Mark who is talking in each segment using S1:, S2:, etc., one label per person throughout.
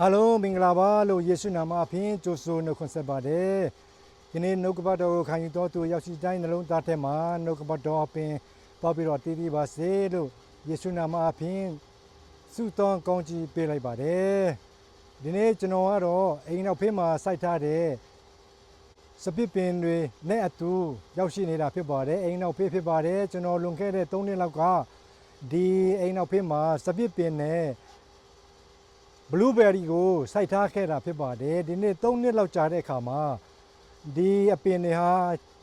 S1: အားလုံးမင်္ဂလာပါလို့ယေရှုနာမအဖင်ကြိုဆိုနှုတ်ခွန်းဆက်ပါတယ်။ဒီနေ့နှုတ်ကပတ်တော်ကိုခံယူတော်သူရောက်ရှိတိုင်းနှလုံးသားထဲမှာနှုတ်ကပတ်တော်အပင်ပေါပြီးတော့တည်တည်ပါစေလို့ယေရှုနာမအဖင်ဆုတောင်းကောင်းချီးပေးလိုက်ပါတယ်။ဒီနေ့ကျွန်တော်ကတော့အိမ်နောက်ဖေးမှာစိုက်ထားတဲ့စပစ်ပင်တွေနဲ့အတူရောက်ရှိနေတာဖြစ်ပါတယ်။အိမ်နောက်ဖေးဖြစ်ပါတယ်ကျွန်တော်လွန်ခဲ့တဲ့3နှစ်လောက်ကဒီအိမ်နောက်ဖေးမှာစပစ်ပင်နဲ့ ဘလူးဘယ်ရီကိုစိုက်ထားခဲ့တာဖြစ်ပါတယ်ဒီနေ့3နှစ်လောက်ကြာတဲ့အခါမှာဒီအပင်တွေဟာ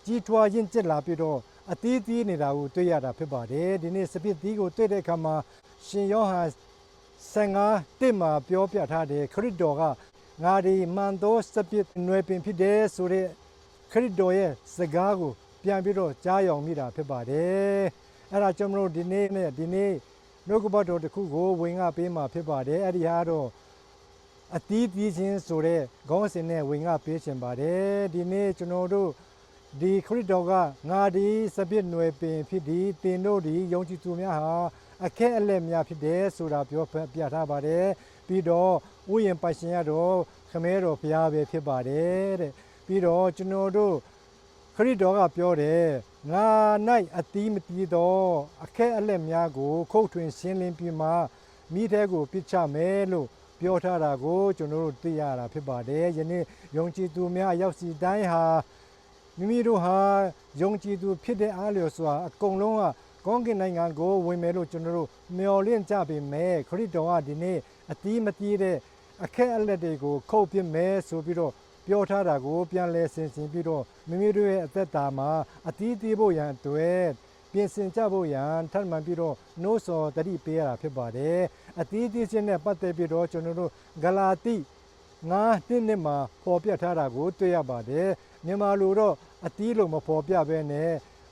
S1: ကြီးထွားရင့်ကျက်လာပြီးတော့အသီးသီးနေတာကိုတွေ့ရတာဖြစ်ပါတယ်ဒီနေ့စပစ်သီးကိုတွေ့တဲ့အခါမှာရှင်ယောဟန်15တစ်မှာပြောပြထားတယ်ခရစ်တော်ကငါဒီမန်သောစပစ်နွယ်ပင်ဖြစ်တယ်ဆိုတဲ့ခရစ်တော်ရဲ့စကားကိုပြန်ပြီးတော့ကြားယောင်မိတာဖြစ်ပါတယ်အဲ့ဒါကြောင့်မလို့ဒီနေ့နဲ့ဒီနေ့ နှုတ်ကပတ်တော်တစ်ခုကိုဝင်ငါပေးမှာဖြစ်ပါတယ်အဲ့ဒီဟာတော့အတီးတီးချင်းဆိုတဲ့ခေါင်းစဉ်နဲ့ဝင်ငါပေးချင်ပါတယ်ဒီနေ့ကျွန်တော်တို့ဒီခရစ်တော်ကငါဒီစပစ်နွယ်ပင်ဖြစ်ဒီတင်တို့ဒီယုံကြည်သူများဟာအခက်အလက်များဖြစ်တယ်ဆိုတာပြောပြထားပါတယ်ပြီးတော့ဥယျာဉ်ပိုင်ရှင်ရတော့ခမဲတော်ဘုရားပဲဖြစ်ပါတယ်တဲ့ပြီးတော့ကျွန်တော်တို့ခရစ်တော်ကပြောတယ် ငါ၌အတီးမတီးသောအခက်အလက်များကို ခုတ်ထွင်ရှင်းလင်းပြီးမှမိထဲကိုပြစ်ချမယ်လို့ပြောထားတာကိုကျွန်တော်တို့သိရတာဖြစ်ပါတယ်ယနေ့ယုံကြည်သူများရောက်စီတိုင်းဟာမိမိတို့ဟာယုံကြည်သူဖြစ်တဲ့အားလျော်စွာအကုန်လုံးကကောင်းကင်နိုင်ငံကိုဝင်မယ်လို့ကျွန်တော်တို့မျှော်လင့်ကြပေမဲ့ခရစ်တော်ကဒီနေ့အတီးမတီးတဲ့အခက်အလက်တွေကိုခုတ်ပစ်မယ်ဆိုပြီးတော့ ပြောထားတာကို ပြန်လဲဆင်ခြင်ပြီးတော့မိမိတို့ရဲ့အသက်တာမှာအတီးတီးဖို့ရန်အတွက်ပြင်ဆင်ကြဖို့ရန်ထပ်မံပြီးတော့နှိုးဆော်တတိပေးရတာဖြစ်ပါတယ်အတီးတီးခြင်းနဲ့ပတ်သက်ပြီးတော့ကျွန်တော်တို့ဂလာတိငါးနှစ်နှစ်မှာပေါ်ပြထားတာကိုတွေ့ရပါတယ်မြန်မာလိုတော့အတီးလို့မပေါ်ပြဘဲနဲ့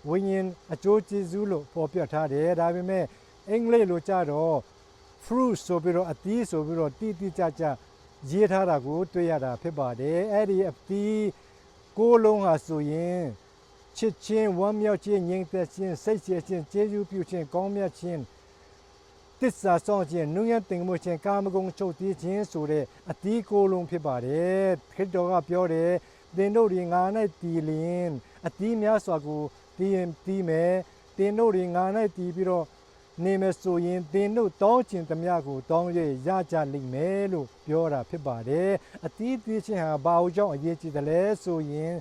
S1: ဝိညာဉ်အကျိုးကျေးဇူးလို့ပေါ်ပြထားတယ်ဒါပေမဲ့အင်္ဂလိပ်လိုကြတော့ fruit ဆိုပြီးတော့အတီးဆိုပြီးတော့တိတိကျကျ ရေးထားတာကို တွေ့ရတာဖြစ်ပါတယ်အဲ့ဒီအတီးကိုးလုံးဟာဆိုရင်ချစ်ချင်းဝမ်းမြောက်ခြင်းငြိမ်သက်ခြင်းစိတ်ရှည်ခြင်းကျေးဇူးပြုခြင်းကောင်းမြတ်ခြင်းတစ္ဆာဆောင်ခြင်းနုညံ့တင်မှုခြင်းကာမဂုဏ်ချုပ်တည်ခြင်းဆိုတဲ့အတီးကိုးလုံးဖြစ်ပါတယ်ခရစ်တော်ကပြောတယ်သင်တို့ဒီငါ၌တည်လျင်အတီးများစွာကိုတည်ရင်တည်မယ်သင်တို့ဒီငါ၌တည်ပြီးတော့ နေမယ်ဆိုရင်သင်တို့တောင်းကျင်သမျှကိုတောင်းရရကြလိမ့်မယ်လို့ပြောတာဖြစ်ပါတယ်အတီးတီးချင်းဟာဘာလို့ကြောင့်အရေးကြီးတယ်လဲဆိုရင်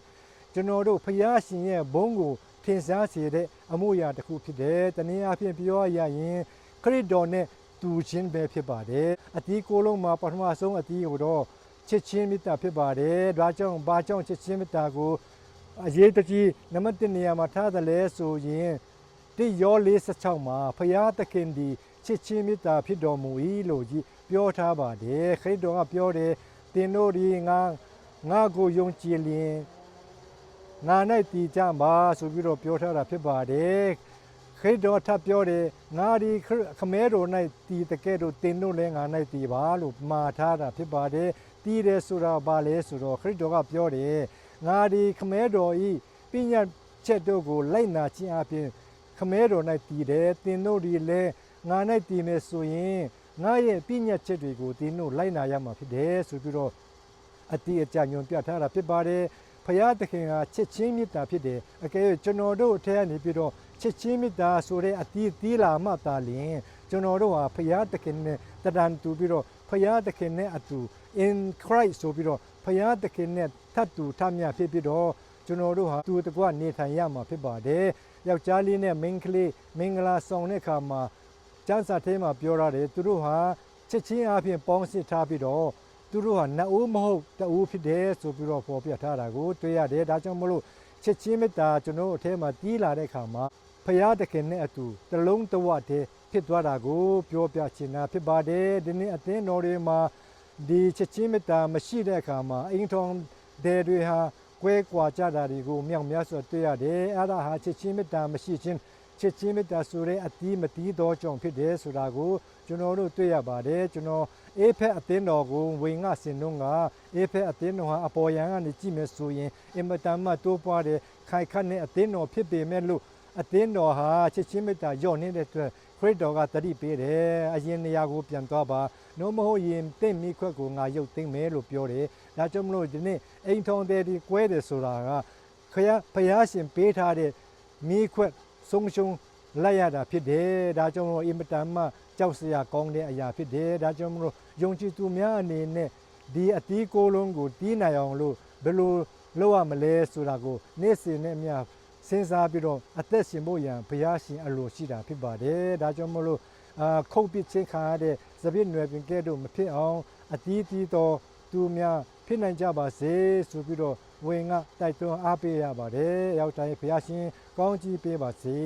S1: ကျွန်တော်တို့ဖျားရှင်ရဲ့ဘုန်းကိုထင်ရှားစေတဲ့အမှုရာတစ်ခုဖြစ်တယ်တနည်းအားဖြင့်ပြောရရင်ခရစ်တော်နဲ့တူချင်းပဲဖြစ်ပါတယ်အတီးကိုယ်လုံးမှာပထမဆုံးအတီးကိုတော့ချစ်ချင်းမေတ္တာဖြစ်ပါတယ်ဒါကြောင့်ဘာကြောင့်ချစ်ချင်းမေတ္တာကိုအရေးတကြီးနံပါတ်1နေရာမှာထားတယ်လဲဆိုရင် တိယော46မှာဖရာသခင်ဒီချစ်ချင်းမေတ္တာဖြစ်တော်မူ၏လို့ကြီးပြောထားပါတယ်ခရစ်တော်ကပြောတယ်သင်တို့ဒီငါငါကိုယုံကြည်လျင်ငါ၌တည်ကြပါဆိုပြီးတော့ပြောထားတာဖြစ်ပါတယ်ခရစ်တော်ထပ်ပြောတယ်ငါဒီခမဲတော်၌တည်တကဲ့သို့သင်တို့လည်းငါ၌တည်ပါလို့မှာထားတာဖြစ်ပါတယ်တည်တယ်ဆိုတာဘာလဲဆိုတော့ခရစ်တော်ကပြောတယ်ငါဒီခမဲတော်ဤပညာချက်တို့ကိုလိုက်နာခြင်းအပြင် ခမဲတော်၌တည်တယ်တင်တို့ဒီလဲငါ၌တည်မယ်ဆိုရင်ငါရဲ့ပြည့်ညတ်ချက်တွေကိုတင်တို့လိုက်နာရမှာဖြစ်တယ်ဆိုပြီးတော့အတိအကျညွန်ပြထားတာဖြစ်ပါတယ်ဖရာသခင်ကချစ်ချင်းမေတ္တာဖြစ်တယ်အကယ်၍ကျွန်တော်တို့အထက်ကနေပြီးတော့ချစ်ချင်းမေတ္တာဆိုတဲ့အတိတီးလာမှသာလျင်ကျွန်တော်တို့ဟာဖရာသခင်နဲ့တဒန်တူပြီးတော့ဖရာသခင်နဲ့အတူ in Christ ဆိုပြီးတော့ဖရာသခင်နဲ့ထပ်တူထမြဖြစ်ပြီးတော့ ကျွန်တော်တို့ဟာသူတကွနေထိုင်ရမှာဖြစ်ပါတယ်ယောက်ျားလေးနဲ့မိန်းကလေးမင်္ဂလာဆောင်တဲ့အခါမှာကျမ်းစာထဲမှာပြောရတယ်သူတို့ဟာချစ်ချင်းအပြင်ပေါင်းစစ်ထားပြီးတော့သူတို့ဟာနှစ်ဦးမဟုတ်တဦးဖြစ်တယ်ဆိုပြီးတော့ပေါ်ပြထားတာကိုတွေ့ရတယ်ဒါကြောင့်မလို့ချစ်ချင်းမေတ္တာကျွန်တော်အထဲမှာတီးလာတဲ့အခါမှာဖရာသခင်နဲ့အတူတလုံးတဝတည်းဖြစ်သွားတာကိုပြောပြချင်တာဖြစ်ပါတယ်ဒီနေ့အသင်းတော်တွေမှာဒီချစ်ချင်းမေတ္တာမရှိတဲ့အခါမှာအိမ်ထောင်တဲ့တွေဟာ ကွဲကွာကြတာတွေကိုမြောက်များစွာတွေ့ရတယ်အဲ့ဒါဟာချစ်ချင်းမေတ္တာမရှိခြင်းချစ်ချင်းမေတ္တာဆိုတဲ့အတီးမတီးသောကြောင့်ဖြစ်တယ်ဆိုတာကိုကျွန်တော်တို့တွေ့ရပါတယ်ကျွန်တော်အေးဖက်အသင်းတော်ကိုဝင်ငါစင်တော့ကအေးဖက်အသင်းတော်ဟာအပေါ်ယံကနေကြည့်မယ်ဆိုရင်အင်မတန်မှတိုးပွားတယ်ခိုင်ခတ်တဲ့အသင်းတော်ဖြစ်ပေမဲ့လို့အသင်းတော်ဟာချစ်ချင်းမေတ္တာညော့နေတဲ့အတွက် ခခရစ်တော်ကတတိပေးတယ်အရင်နေရာကိုပြန်သွားပါနှုတ်မဟုတ်ရင်တင့်မိခွက်ကိုငါရုပ်သိမ်းမယ်လို့ပြောတယ်ဒါကြောင့်မလို့ဒီနေ့အိမ်ထောင်တဲ့ဒီကွဲတယ်ဆိုတာကခရဖယားရှင်ပေးထားတဲ့မိခွက်ဆုံးရှုံးလိုက်ရတာဖြစ်တယ်ဒါကြောင့်မလို့အင်မတန်မှကြောက်စရာကောင်းတဲ့အရာဖြစ်တယ်ဒါကြောင့်မလို့ယုံကြည်သူများအနေနဲ့ဒီအတီးကိုယ်လုံးကိုတီးနိုင်အောင်လို့ဘယ်လိုလုပ်ရမလဲဆိုတာကိုနေ့စဉ်နဲ့အမျှ စဉ်းစားပြီးတော့အသက်ရှင်ဖို့ရန်ဘုရားရှင်အလိုရှိတာဖြစ်ပါတယ်ဒါကြောင့်မလို့အာခုတ်ပစ်ချင်းခါရတဲ့သပြည့်နွယ်ပင်ကဲ့သို့မဖြစ်အောင်အတီးတီးတော်သူများဖြစ်နိုင်ကြပါစေဆိုပြီးတော့ဝင်ကတိုက်တွန်းအားပေးရပါတယ်ရောက်တိုင်းဘုရားရှင်ကောင်းချီးပေးပါစေ